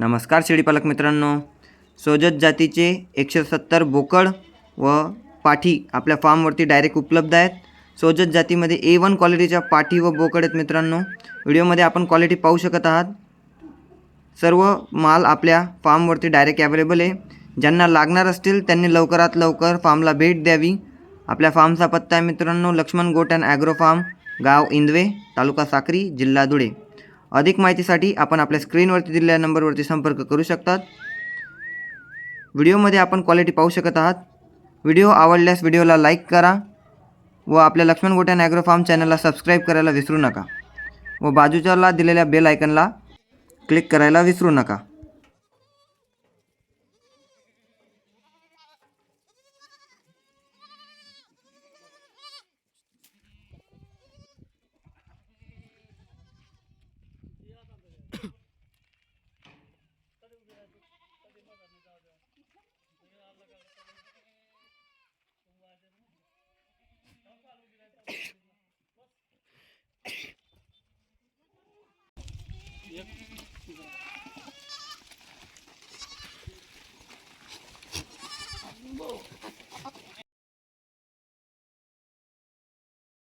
नमस्कार शेळीपालक मित्रांनो. सोजत जातीचे एकशे सत्तर बोकड व पाठी आपल्या फार्मवरती डायरेक्ट उपलब्ध आहेत. सोजत जातीमध्ये ए वन क्वालिटीच्या पाठी व बोकड आहेत मित्रांनो. व्हिडिओमध्ये आपण क्वालिटी पाहू शकत आहात. सर्व माल आपल्या फार्मवरती डायरेक्ट अवेलेबल आहे. ज्यांना लागणार असतील त्यांनी लवकरात लवकर फार्मला भेट द्यावी. आपल्या फार्मचा पत्ता आहे मित्रांनो लक्ष्मण गोट अँड ॲग्रो फार्म गाव इंदवे तालुका साक्री जिल्हा धुळे. अधिक माहितीसाठी आपण आपल्या स्क्रीनवरती दिलेल्या नंबरवरती संपर्क करू शकतात. व्हिडिओमध्ये आपण क्वालिटी पाहू शकत आहात. व्हिडिओ आवडल्यास व्हिडिओला लाईक करा व आपल्या लक्ष्मण गोट्यान ॲग्रो फार्म चॅनलला सबस्क्राईब करायला विसरू नका व बाजूच्याला दिलेल्या बेल आयकनला क्लिक करायला विसरू नका. Yep. Whoa.